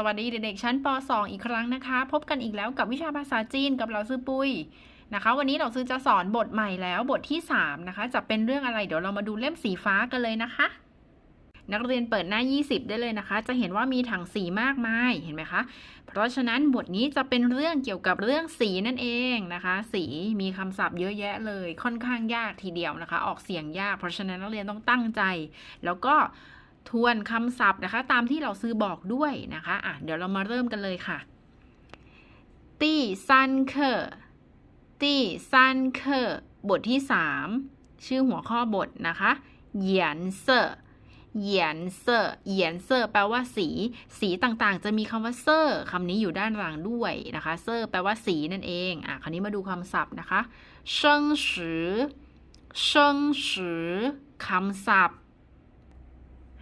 สวัสดีเด็กๆชั้นป .2 อีกครั้งนะคะ พบกันอีกแล้วกับวิชาภาษาจีนกับเราซื้อปุ้ยนะคะ วันนี้เราซื้อจะสอนบทใหม่แล้วบทที่ 3 นะคะ จะเป็นเรื่องอะไรเดี๋ยวเรามาดูเล่มสีฟ้ากันเลยนะคะ นักเรียนเปิดหน้า 20 ได้เลยนะคะ จะเห็นว่ามีถังสีมากมายเห็นไหมคะเพราะฉะนั้นบทนี้จะเป็นเรื่องเกี่ยวกับเรื่องสีนั่นเองนะคะ สีมีคำศัพท์เยอะแยะเลยค่อนข้างยากทีเดียวนะคะ ออกเสียงยาก เพราะฉะนั้นนักเรียนต้องตั้งใจ แล้วก็ ทวนคำศัพท์นะคะ ตามที่เราซื้อบอกด้วยนะคะอะเดี๋ยวเรามาเริ่มกันเลยค่ะตี้ซันเคอตี้ซันเคอบทที่ 3 ชื่อหัวข้อบทนะคะเหยียนเซอร์เหยียนเซอร์เหยียนเซอร์แปลว่าสี สีต่างๆ จะมีคำว่าเซอร์คำนี้อยู่ด้านหลังด้วยนะคะ เซอร์แปลว่าสีนั่นเอง อะ คราวนี้มาดูคำศัพท์นะคะเชิงสือเชิงสือคำศัพท์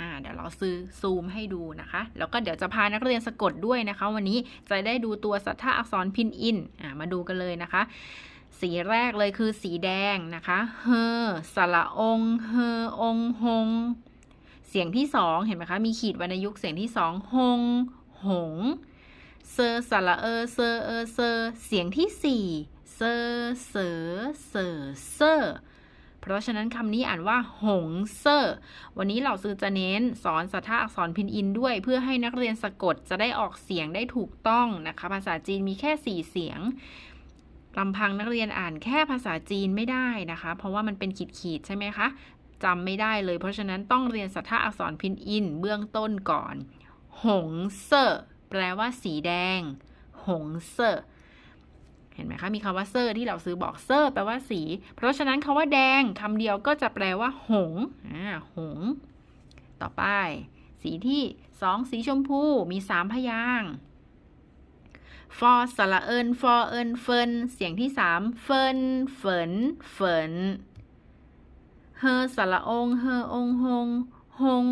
อ่าเดี๋ยวเราซื้อซูมให้ดูนะคะ แล้วก็เดี๋ยวจะพานักเรียนสะกดด้วยนะคะ วันนี้จะได้ดูตัวสัทธาอักษรพินอินอ่ามาดูกันเลยนะคะ สีแรกเลยคือสีแดงนะคะเฮอสระองเฮอองหงเสียงที่สองเห็นไหมคะมีขีดวรรณยุกต์เสียงที่สองหงหงเซอสระเออเซอเออเซอเสียงที่สี่เซอเสอเสอเซอ เพราะฉะนั้นคำนี้อ่านว่าหงเซอร์วันนี้เราซื้อจะเน้นสอนสัทธาอักษรพินอินด้วย เพื่อให้นักเรียนสะกดจะได้ออกเสียงได้ถูกต้องนะคะ ภาษาจีนมีแค่สี่เสียงลำพังนักเรียนอ่านแค่ภาษาจีนไม่ได้นะคะ เพราะว่ามันเป็นขีดๆใช่ไหมคะจำไม่ได้เลย เพราะฉะนั้นต้องเรียนสัทธาอักษรพินอิน เบื้องต้นก่อน หงเซอร์แปลว่าสีแดง หงเซอร์ เห็นไหมคะมีคำว่าเซอร์ที่เราซื้อบอกเซอร์แปลว่าสี เพราะฉะนั้นคำว่าแดงคำเดียวก็จะแปลว่า หงอ่าหง ต่อไป สีที่สองสีชมพูมีสามพยางฟอสระเอินฟอเอินเฟินเสียงที่สามเฟินเฟินเฟินเฮอสระองเฮอองหงหง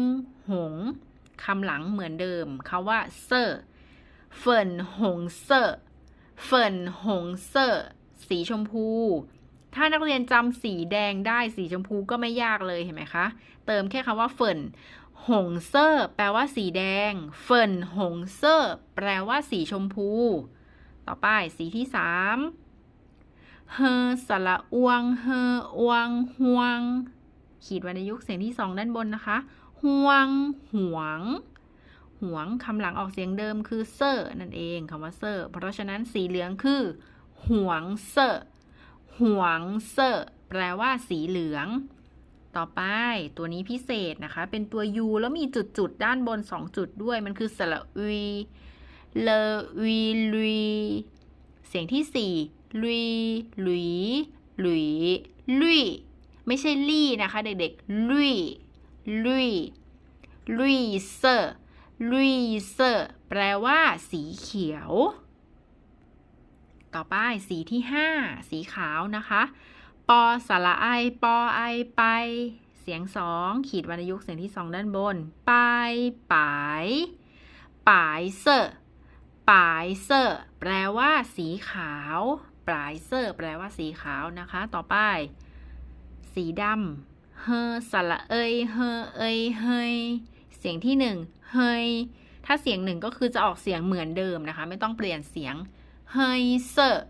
หงคำหลังเหมือนเดิมคาว่าเซอร์เฟินหงเซอร์ เฟินหงเซอร์สีชมพู ถ้านักเรียนจำสีแดงได้สีชมพูก็ไม่ยากเลยเห็นไหมคะ เติมแค่คำว่าเฟินหงเซอร์แปลว่าสีแดง เฟินหงเซอร์แปลว่าสีชมพู ต่อไปสีที่สามเฮอสระอวง เฮออวงห่วง ขีดวรรณยุกต์เสียงที่สองด้านบนนะคะห่วงหวง หวงคำหลังออกเสียงเดิมคือเซอร์นั่นเองคำว่าเซอร์เพราะฉะนั้นสีเหลืองคือหวงเซอร์หวงเซอร์แปลว่าสีเหลือง ต่อไปตัวนี้พิเศษนะคะ เป็นตัว U แล้วมีจุดๆด้านบน 2 จุดด้วยมันคือสระอุยเลอุยลุยเสียงที่ 4ลุยลุยลุยลุยไม่ใช่ลี่นะคะ เด็กๆลุยลุยลุยเซอร์ ลุยเซอร์แปลว่า สีเขียว ต่อไปสีที่ 5 สีขาวนะคะ ปอสระไอ ปอไอไป เสียงสองขีดวรรณยุกต์เสียงที่สองด้านบน ไปปายปายเซอร์ปายเซอร์แปลว่า สีขาวปลายเซอร์แปลว่าสีขาวนะคะ ต่อไป สีดำเฮอสระเอยเฮอเอยเฮยเสียงที่หนึ่ง เฮยถ้าเสียงหนึ่งก็คือจะออกเสียงเหมือนเดิมนะคะ ไม่ต้องเปลี่ยนเสียงเฮยเซอร์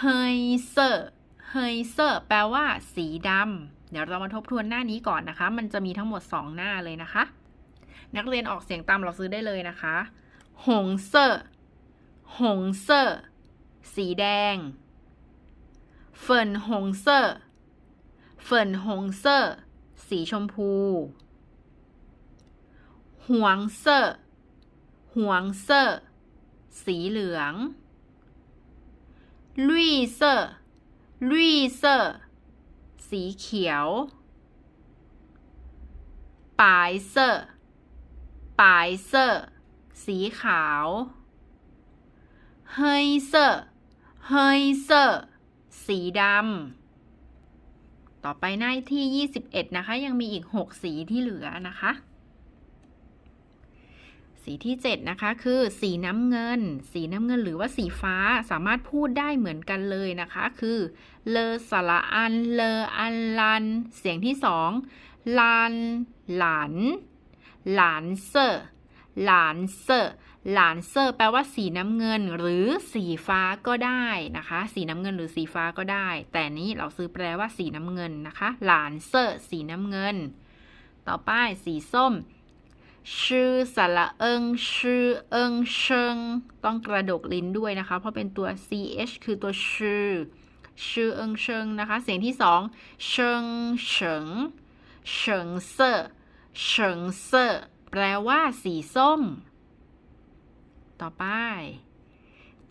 เฮยเซอร์เฮยเซอร์แปลว่าสีดำเดี๋ยวเรามาทบทวนหน้านี้ก่อนนะคะ มันจะมีทั้งหมด 2 หน้าเลยนะคะ นักเรียนออกเสียงตามเราซื้อได้เลยนะคะหงเซอร์หงเซอร์สีแดงเฟินหงเซอร์เฟินหงเซอร์สีชมพู หวงเซอร์หวงเซอร์สีเหลืองลุยเซอร์ลุยเซอร์สีเขียวปายเซอร์ปายเซอร์สีขาวเฮยเซอร์เฮยเซอร์สีดำ ต่อไปหน้าที่ 21 นะคะ ยังมีอีก 6 สีที่เหลือนะคะ สีที่ 7 นะคะ คือสีน้ำเงิน สีน้ำเงินหรือว่าสีฟ้าสามารถพูดได้เหมือนกันเลยนะคะ คือ เลสระอัน เลออันลัน เสียงที่สองลันหลันหลานเซอร์หลานเซอร์หลานเซอร์แปลว่าสีน้ำเงินหรือสีฟ้าก็ได้นะคะ สีน้ำเงินหรือสีฟ้าก็ได้ แต่นี้เราซื้อแปลว่าสีน้ำเงินนะคะ หลานเซอร์สีน้ำเงิน ต่อไปสีส้ม ชื่อสระเอิงชื่อเอิงเชิงต้องกระดกลิ้นด้วยนะคะ เพราะเป็นตัว ch คือตัวชื่อ ชื่อเอิงเชิงนะคะ เสียงที่สองเชิงเฉิงเฉิงเซอเฉิงเซอแปลว่าสีส้ม ต่อไป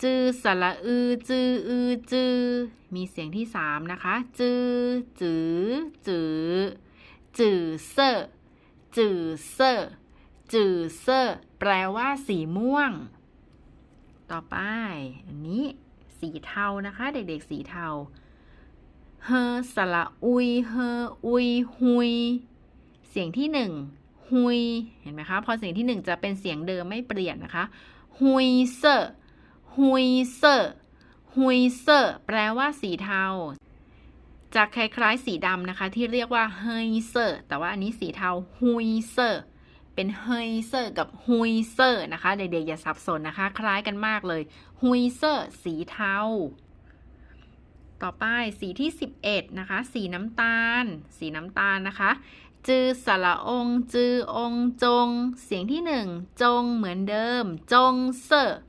จือสระอือจืออือจือมีเสียงที่สามนะคะ จือจือจือจือเซอจือเซอ จือเซอแปลว่าสีม่วง ต่อไป อันนี้สีเทานะคะ เด็กๆสีเทา เฮอสระอุย เฮออุยฮุย เสียงที่หนึ่งฮุย เห็นไหมคะ พอเสียงที่หนึ่งจะเป็นเสียงเดิมไม่เปลี่ยนนะคะฮุยเซอฮุยเซอฮุยเซอแปลว่าสีเทาจะคล้ายๆสีดำนะคะ ที่เรียกว่าเฮยเซอร์แต่ว่าอันนี้สีเทาฮุยเซอร์ เป็นเฮยเซอร์กับฮุยเซอร์นะคะ เด็กๆอย่าสับสนนะคะ คล้ายกันมากเลยฮุยเซอร์สีเทา ต่อไปสีที่ 11 นะคะ สีน้ำตาล สีน้ำตาลนะคะ จือสระองจือองจง เสียงที่หนึ่งจงเหมือนเดิม จงเซอร์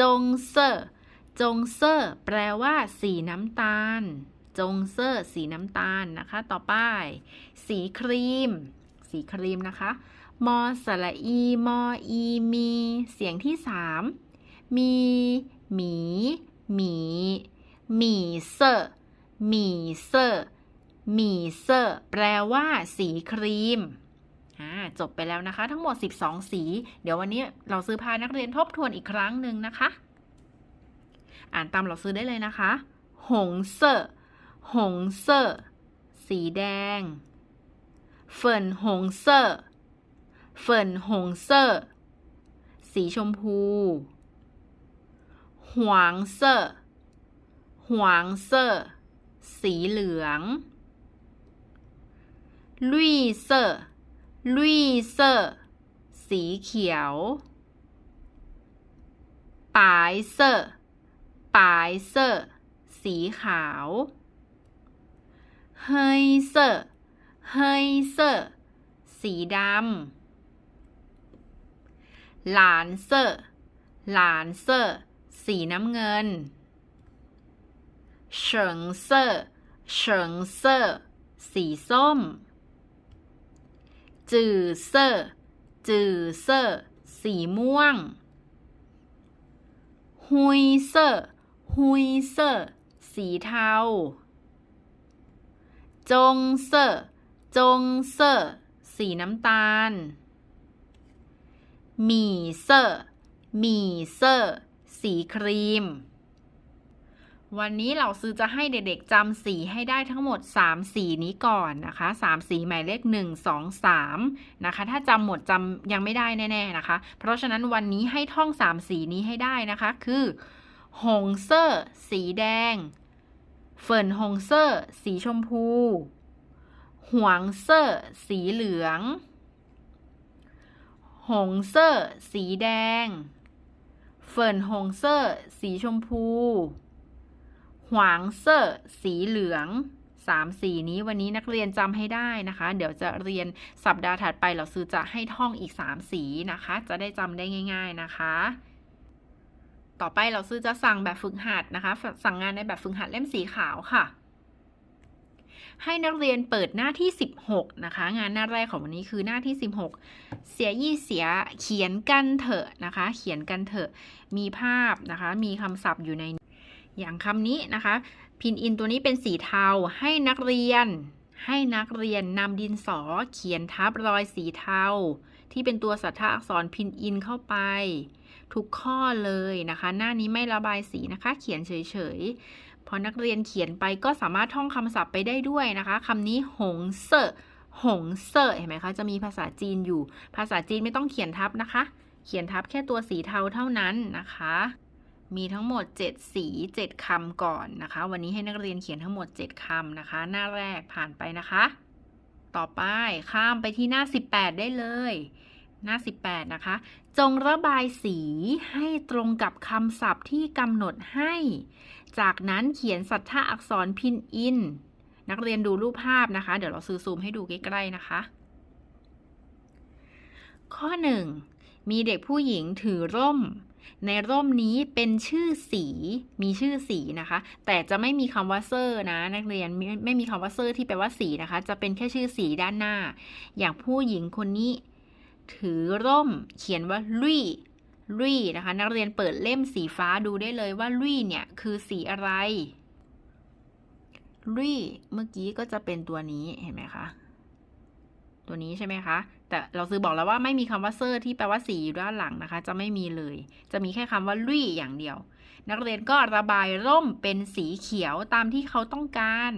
จงเซอร์จงเซอร์แปลว่าสีน้ำตาล จงเซอร์สีน้ำตาลนะคะ ต่อไป สีครีม สีครีมนะคะ มอสระอี มออีมี เสียงที่สามมีหมีหมีหมีเซอร์หมีเซอร์หมีเซอร์แปลว่าสีครีมจบไปแล้วนะคะ ทั้งหมด 12 สี เดี๋ยววันนี้เราซื้อพานักเรียนทบทวนอีกครั้งหนึ่งนะคะ อ่านตามเราซื้อได้เลยนะคะ หงเซอร์หงเซอร์สีแดง เฟินหงเซอร์ เฟินหงเซอร์สีชมพูหวางเซอร์หวางเซอร์สีเหลืองลุยเซอร์ลุยเซอร์สีเขียวปายเซอร์ปายเซอร์สีขาวเฮยเซอร์เฮยเซอร์สีดำ หลานเซอร์หลานเซอร์สีน้ำเงินเฉิงเซอร์เฉิงเซอร์สีส้ม จือเซอร์จือเซอร์สีม่วงฮุยเซอร์ฮุยเซอร์สีเทา จงเซอร์จงเซอร์สีน้ำตาล มีเซอร์มีเซอร์สีครีม วันนี้เราซื้อจะให้เด็กๆจำสีให้ได้ทั้งหมด 3 สีนี้ก่อนนะคะ 3 สีหมายเลข 1 2 3 นะคะ ถ้าจำหมดจำยังไม่ได้แน่ๆนะคะ เพราะฉะนั้นวันนี้ให้ท่อง 3 สีนี้ให้ได้นะคะ คือหงเซอร์สีแดง เฟินหงเซอร์สีชมพู หวงเซอร์สีเหลือง หงเซอร์สีแดง เฟินหงเซอร์สีชมพู หวางเซอร์สีเหลืองสามสีนี้วันนี้นักเรียนจำให้ได้นะคะ เดี๋ยวจะเรียนสัปดาห์ถัดไปเราซื้อจะให้ท่องอีก3สีนะคะ จะได้จำได้ง่าย ๆนะคะ ต่อไปเราซื้อจะสั่งแบบฝึกหัดนะคะ สั่งงานในแบบฝึกหัดเล่มสีขาวค่ะ ให้นักเรียนเปิดหน้าที่ 16 นะคะ งานหน้าแรกของวันนี้คือหน้าที่ 16 เสียยี่เสียเขียนกันเถอะนะคะ เขียนกันเถอะ มีภาพนะคะ มีคำศัพท์อยู่ใน อย่างคำนี้นะคะ พินอินตัวนี้เป็นสีเทา ให้นักเรียน ให้นักเรียนนำดินสอเขียนทับรอยสีเทา ที่เป็นตัวสัทธอักษรพินอินเข้าไป ทุกข้อเลยนะคะ หน้านี้ไม่ระบายสีนะคะ เขียนเฉยๆ พอนักเรียนเขียนไปก็สามารถท่องคำศัพท์ไปได้ด้วยนะคะคำนี้หงเซอหงเซอเห็นไหมคะ จะมีภาษาจีนอยู่ ภาษาจีนไม่ต้องเขียนทับนะคะ เขียนทับแค่ตัวสีเทาเท่านั้นนะคะ มีทั้งหมด 7 สี 7คำก่อนนะคะ วันนี้ให้นักเรียนเขียนทั้งหมด 7คำนะคะ หน้าแรกผ่านไปนะคะ ต่อไปข้ามไปที่หน้า 18 ได้เลย หน้า 18 นะคะ จงระบายสีให้ตรงกับคำศัพท์ที่กำหนดให้ จากนั้นเขียนสัทธาอักษรพินอิน นักเรียนดูรูปภาพนะคะ เดี๋ยวเราซื้อซูมให้ดูใกล้ๆนะคะ ข้อ 1 มีเด็กผู้หญิงถือร่ม ในร่มนี้เป็นชื่อสี มีชื่อสีนะคะ แต่จะไม่มีคำว่าเซอร์นะ นักเรียนไม่ไม่มีคำว่าเซอร์ที่แปลว่าสีนะคะ จะเป็นแค่ชื่อสีด้านหน้า อย่างผู้หญิงคนนี้ ถือร่ม เขียนว่าลุยลุยนะคะ นักเรียนเปิดเล่มสีฟ้าดูได้เลยว่าลุยเนี่ยคือสีอะไรลุยเมื่อกี้ก็จะเป็นตัวนี้เห็นไหมคะ ตัวนี้ใช่ไหมคะ แต่เราซื้อบอกแล้วว่าไม่มีคำว่าเซอร์ที่แปลว่าสีอยู่ด้านหลังนะคะ จะไม่มีเลย จะมีแค่คำว่าลุยอย่างเดียว นักเรียนก็ระบายร่มเป็นสีเขียวตามที่เขาต้องการ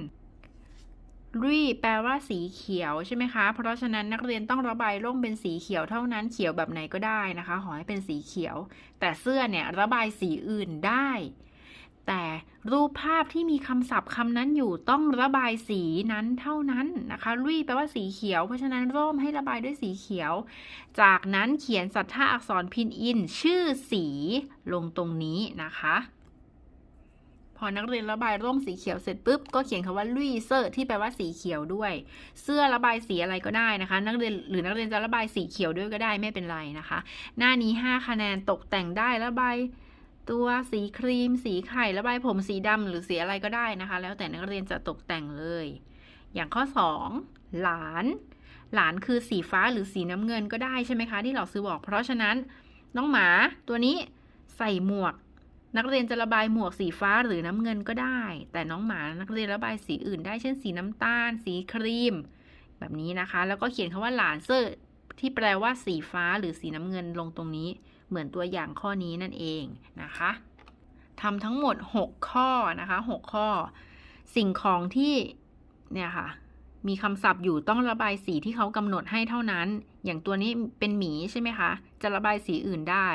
ลุยแปลว่าสีเขียวใช่ไหมคะ เพราะฉะนั้นนักเรียนต้องระบายร่มเป็นสีเขียวเท่านั้นเขียวแบบไหนก็ได้นะคะ ขอให้เป็นสีเขียว แต่เสื้อเนี่ยระบายสีอื่นได้ แต่รูปภาพที่มีคำศัพท์คำนั้นอยู่ต้องระบายสีนั้นเท่านั้นนะคะลุยแปลว่าสีเขียว เพราะฉะนั้นร่มให้ระบายด้วยสีเขียว จากนั้นเขียนสัทธาอักษรพินอิน ชื่อสีลงตรงนี้นะคะ พอนักเรียนระบายร่มสีเขียวเสร็จปุ๊บก็เขียนคำว่าลุยเซอร์ที่แปลว่าสีเขียวด้วย เสื้อระบายสีอะไรก็ได้นะคะ นักเรียนหรือนักเรียนจะระบายสีเขียวด้วยก็ได้ไม่เป็นไรนะคะ หน้านี้ 5 คะแนนตกแต่งได้ระบายตัวสีครีม สีไข่ระบายผมสีดำหรือสีอะไรก็ได้นะคะ แล้วแต่นักเรียนจะตกแต่งเลย อย่างข้อ 2 หลาน หลานคือสีฟ้าหรือสีน้ำเงินก็ได้ใช่ไหมคะที่เราซื้อบอก เพราะฉะนั้นน้องหมาตัวนี้ใส่หมวก นักเรียนจะระบายหมวกสีฟ้าหรือน้ำเงินก็ได้ แต่น้องหมานักเรียนระบายสีอื่นได้เช่นสีน้ำตาล สีครีม แบบนี้นะคะ แล้วก็เขียนคำว่าหลานเซอร์ที่แปลว่าสีฟ้าหรือสีน้ำเงินลงตรงนี้ เหมือนตัวอย่างข้อนี้นั่นเองนะคะทำทั้งหมด 6 ข้อนะคะ 6 ข้อ สิ่งของที่เนี่ยค่ะ มีคำศัพท์อยู่ต้องระบายสีที่เขากำหนดให้เท่านั้น อย่างตัวนี้เป็นหมีใช่ไหมคะ จะระบายสีอื่นได้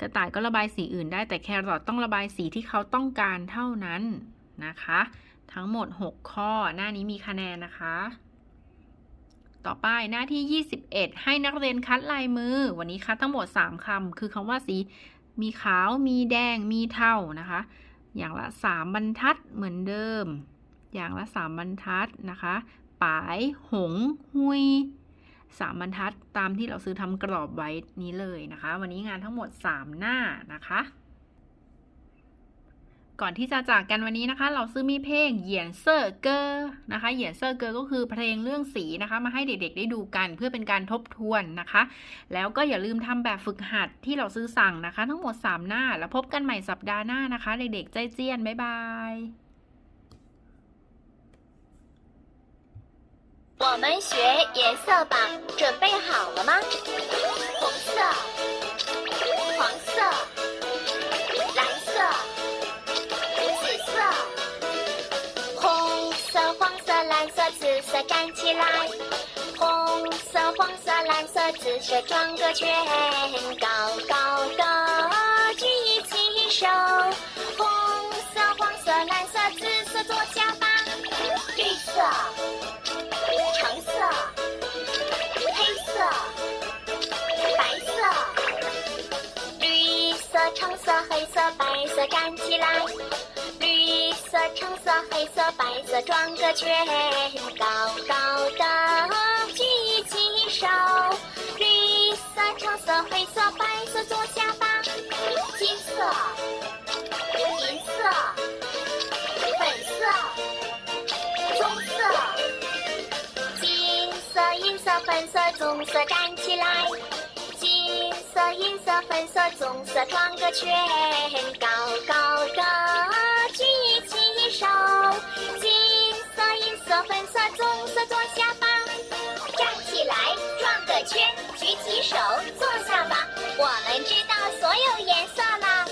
กระต่ายก็ระบายสีอื่นได้แต่แครอทต้องระบายสีที่เขาต้องการเท่านั้นนะคะ ทั้งหมด 6 ข้อหน้านี้มีคะแนนนะคะ ต่อไปหน้าที่ 21 ให้นักเรียนคัดลายมือ วันนี้คัดทั้งหมด 3คำคือคำว่าสีมีขาวมีแดงมีเทานะคะ อย่างละ 3 บรรทัดเหมือนเดิม อย่างละ 3 บรรทัดนะคะ ปาย หง หุย สามบรรทัดตามที่เราซื้อทำกรอบไว้นี้เลยนะคะ วันนี้งานทั้งหมด 3 หน้านะคะ ก่อนที่จะจากกันวันนี้นะคะ เราซื้อมีเพลงเหยียนเซอร์เกอร์นะคะเหยียนเซอร์เกอร์ก็คือเพลงเรื่องสีนะคะ มาให้เด็กๆได้ดูกันเพื่อเป็นการทบทวนนะคะ แล้วก็อย่าลืมทำแบบฝึกหัดที่เราซื้อสั่งนะคะ ทั้งหมด 3 หน้า แล้วพบกันใหม่สัปดาห์หน้านะคะ เด็กๆใจเจียนบ๊ายบาย 我们学颜色吧，准备好了吗？红色、黄色、蓝色、紫色。红色、黄色、蓝色、紫色站起来。红色、黄色、蓝色、紫色转个圈，高高高，举起手。红色、黄色、蓝色、紫色坐下吧。绿色。橙色、黑色、白色、绿色、橙色、黑色、白色站起来，绿色、橙色、黑色、白色转个圈，高高的举起手，绿色、橙色、黑色、白色坐下吧，金色、银色、粉色、粉色棕色站起来金色银色粉色棕色转个圈高高的举起手金色银色粉色棕色坐下吧站起来转个圈举起手坐下吧我们知道所有颜色啦